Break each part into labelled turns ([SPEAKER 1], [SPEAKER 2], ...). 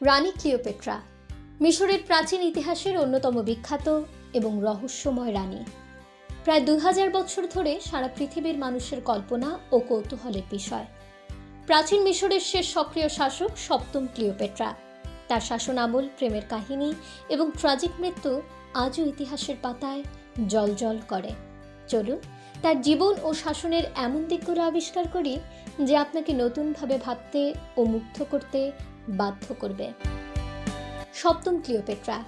[SPEAKER 1] রানী Cleopatra, মিশরের প্রাচীন ইতিহাসের অন্যতম বিখ্যাত এবং রহস্যময় রানী। প্রায় দু হাজার বছর ধরে সারা পৃথিবীর মানুষের কল্পনা ও কৌতূহলের বিষয়। প্রাচীন মিশরের শেষ সক্রিয় শাসক সপ্তম ক্লিওপেট্রা। তার শাসন আমল প্রেমের কাহিনী এবং ট্রাজিক মৃত্যু আজও ইতিহাসের পাতায় জল করে। চলুন, তার জীবন ও শাসনের এমন দিকগুলো আবিষ্কার করি যে আপনাকে নতুনভাবে ভাবতে ও মুগ্ধ করতে বাধ্য করবে। সপ্তম ক্লিওপেট্রা।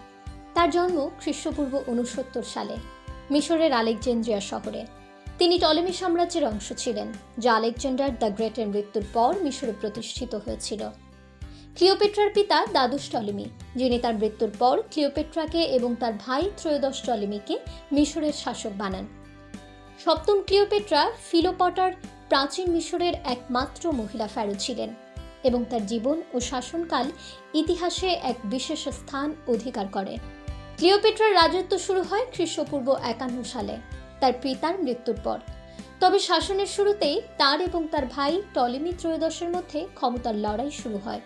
[SPEAKER 1] তার জন্ম খ্রিস্টপূর্ব উনসত্তর সালে মিশরের আলেকজেন্দ্রিয়া শহরে। তিনি টলেমি সাম্রাজ্যের অংশ ছিলেন, যা আলেকজান্ডার দ্য গ্রেটের মৃত্যুর পর মিশরে প্রতিষ্ঠিত হয়েছিল। ক্লিওপেট্রার পিতা দ্বাদশ টলেমি, যিনি তার মৃত্যুর পর ক্লিওপেট্রাকে এবং তার ভাই ত্রয়োদশ টলেমিকে মিশরের শাসক বানান। সপ্তম ক্লিওপেট্রা ফিলোপটার প্রাচীন মিশরের একমাত্র মহিলা ফ্যারো ছিলেন। এবং তার জীবন ও শাসনকাল ইতিহাসে এক বিশেষ স্থান অধিকার করে। ক্লিওপেট্রার রাজত্ব শুরু হয় খ্রিস্টপূর্ব একান্ন সালে। তার পিতার মৃত্যুর পর। তবে শাসনের শুরুতেই তার এবং তার ভাই টলেমি ত্রয়োদশের মধ্যে ক্ষমতার লড়াই শুরু হয়।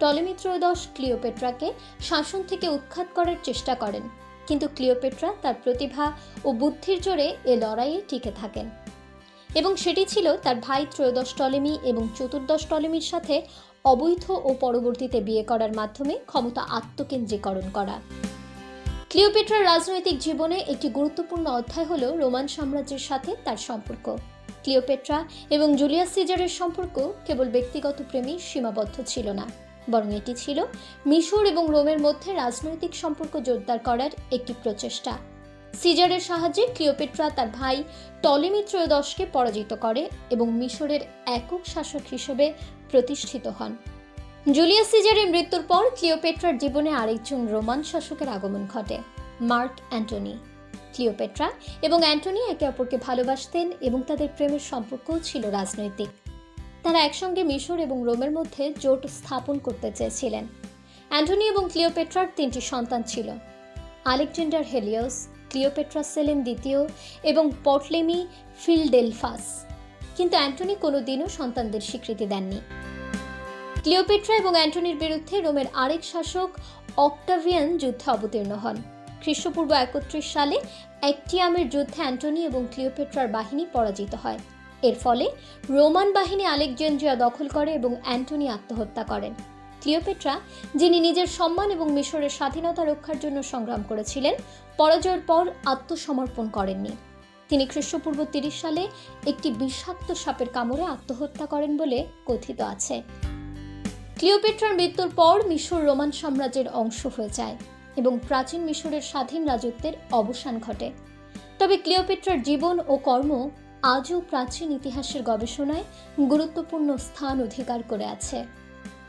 [SPEAKER 1] টলেমি ত্রয়োদশ ক্লিওপেট্রাকে শাসন থেকে উৎখাত করার চেষ্টা করেন। কিন্তু ক্লিওপেট্রা তার প্রতিভা ও বুদ্ধির জোরে এ লড়াইয়ে টিকে থাকেন। এবং সেটি ছিল তার ভাই ত্রয়োদশ টলেমি এবং চতুর্দশ টলেমির সাথে অবৈধ ও পরবর্তীতে বিয়ে করার মাধ্যমে ক্ষমতা আত্মকেন্দ্রীকরণ করা। ক্লিওপেট্রার রাজনৈতিক জীবনে একটি গুরুত্বপূর্ণ অধ্যায় হল রোমান সাম্রাজ্যের সাথে তার সম্পর্ক। ক্লিওপেট্রা এবং জুলিয়াস সিজারের সম্পর্ক কেবল ব্যক্তিগত প্রেমে সীমাবদ্ধ ছিল না, বরং এটি ছিল মিশর এবং রোমের মধ্যে রাজনৈতিক সম্পর্ক জোরদার করার একটি প্রচেষ্টা। সিজারের সাহায্যে ক্লিওপেট্রা তার ভাই টলেমি ত্রয়োদশকে পরাজিত করে এবং মিশরের একক শাসক হিসেবে প্রতিষ্ঠিত হন। জুলিয়াস সিজারের মৃত্যুর পর ক্লিওপেট্রার জীবনে আরেকজন রোমান শাসকের আগমন ঘটে, মার্ক অ্যান্টনি। ক্লিওপেট্রা এবং অ্যান্টনি একে অপরকে ভালোবাসতেন এবং তাদের প্রেমের সম্পর্কও ছিল রাজনৈতিক। তারা একসঙ্গে মিশর এবং রোমের মধ্যে জোট স্থাপন করতে চেয়েছিলেন। অ্যান্টনি এবং ক্লিওপেট্রার তিনটি সন্তান ছিল, আলেকজান্ডার হেলিওস ক্লিওপেট্রা সেলেন দ্বিতীয় এবং পটলেমি ফিলডেলফাস। কিন্তু অ্যান্টনি কোনোদিনও সন্তানদের স্বীকৃতি দেননি। ক্লিওপেট্রা এবং অ্যান্টনির বিরুদ্ধে রোমের আরেক শাসক অক্টাভিয়ান যুদ্ধে অবতীর্ণ হন। খ্রিস্টপূর্ব একত্রিশ সালে অ্যাক্টিয়ামের যুদ্ধে অ্যান্টনি এবং ক্লিওপেট্রার বাহিনী পরাজিত হয়। এর ফলে রোমান বাহিনী আলেকজেন্দ্রিয়া দখল করে এবং অ্যান্টনি আত্মহত্যা করেন। ক্লিওপেট্রা, যিনি নিজের সম্মান এবং মিশরের স্বাধীনতা রক্ষার জন্য সংগ্রাম করেছিলেন, পরাজয়ের পর আত্মসমর্পণ করেননি। তিনি খ্রিস্টপূর্ব তিরিশ সালে একটি বিষাক্ত সাপের কামড়ে আত্মহত্যা করেন বলে কথিত আছে। ক্লিওপেট্রার মৃত্যুর পর মিশর রোমান সাম্রাজ্যের অংশ হয়ে যায় এবং প্রাচীন মিশরের স্বাধীন রাজত্বের অবসান ঘটে। তবে ক্লিওপেট্রার জীবন ও কর্ম আজও প্রাচীন ইতিহাসের গবেষণায় গুরুত্বপূর্ণ স্থান অধিকার করে আছে।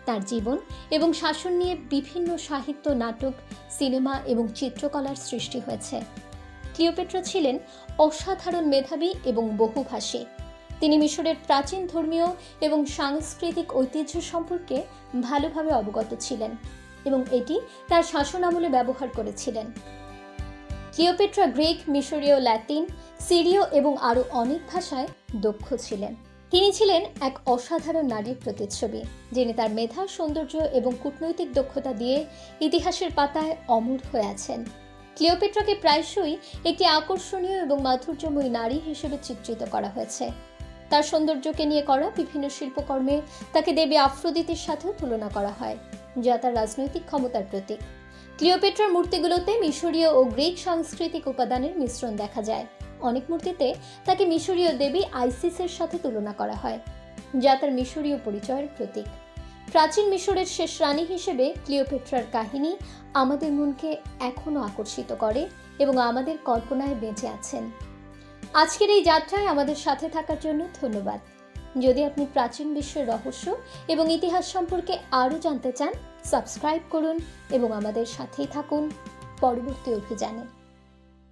[SPEAKER 1] তার জীবন এবং শাসন নিয়ে বিভিন্ন সাহিত্য, নাটক, সিনেমা এবং চিত্রকলার সৃষ্টি হয়েছে। ক্লিওপেট্রা ছিলেন অসাধারণ মেধাবী এবং বহুভাষী। তিনি মিশরের প্রাচীন ধর্মীয় এবং সাংস্কৃতিক ঐতিহ্য সম্পর্কে ভালোভাবে অবগত ছিলেন এবং এটি তার শাসন আমলে ব্যবহার করেছিলেন। ক্লিওপেট্রা গ্রিক, মিশরীয়, ল্যাটিন, সিরিয় এবং আরও অনেক ভাষায় দক্ষ ছিলেন। তিনি ছিলেন এক অসাধারণ নারীর প্রতিচ্ছবি, যিনি তার মেধা, সৌন্দর্য এবং কূটনৈতিক দক্ষতা দিয়ে ইতিহাসের পাতায় অমর হয়ে আছেন। ক্লিওপেট্রাকে প্রায়শই একটি আকর্ষণীয় এবং মাধুর্যময়ী নারী হিসেবে চিত্রিত করা হয়েছে। তার সৌন্দর্যকে নিয়ে করা বিভিন্ন শিল্পকর্মে তাকে দেবী আফ্রোদিতের সাথেও তুলনা করা হয়, যা তার রাজনৈতিক ক্ষমতার প্রতীক। ক্লিওপেট্রার মূর্তিগুলোতে মিশরীয় ও গ্রিক সাংস্কৃতিক উপাদানের মিশ্রণ দেখা যায়। অনেক মূর্তিতে তাকে মিশরীয় দেবী আইসিসের সাথে তুলনা করা হয়, যা তার মিশরীয় পরিচয়ের প্রতীক। প্রাচীন মিশরের শেষ রানী হিসেবে ক্লিওপেট্রার কাহিনী আমাদের মনকে এখনও আকর্ষিত করে এবং আমাদের কল্পনায় বেঁচে আছেন। আজকের এই যাত্রায় আমাদের সাথে থাকার জন্য ধন্যবাদ। যদি আপনি প্রাচীন বিশ্বের রহস্য এবং ইতিহাস সম্পর্কে আরও জানতে চান, সাবস্ক্রাইব করুন এবং আমাদের সাথেই থাকুন পরবর্তী অভিযানে।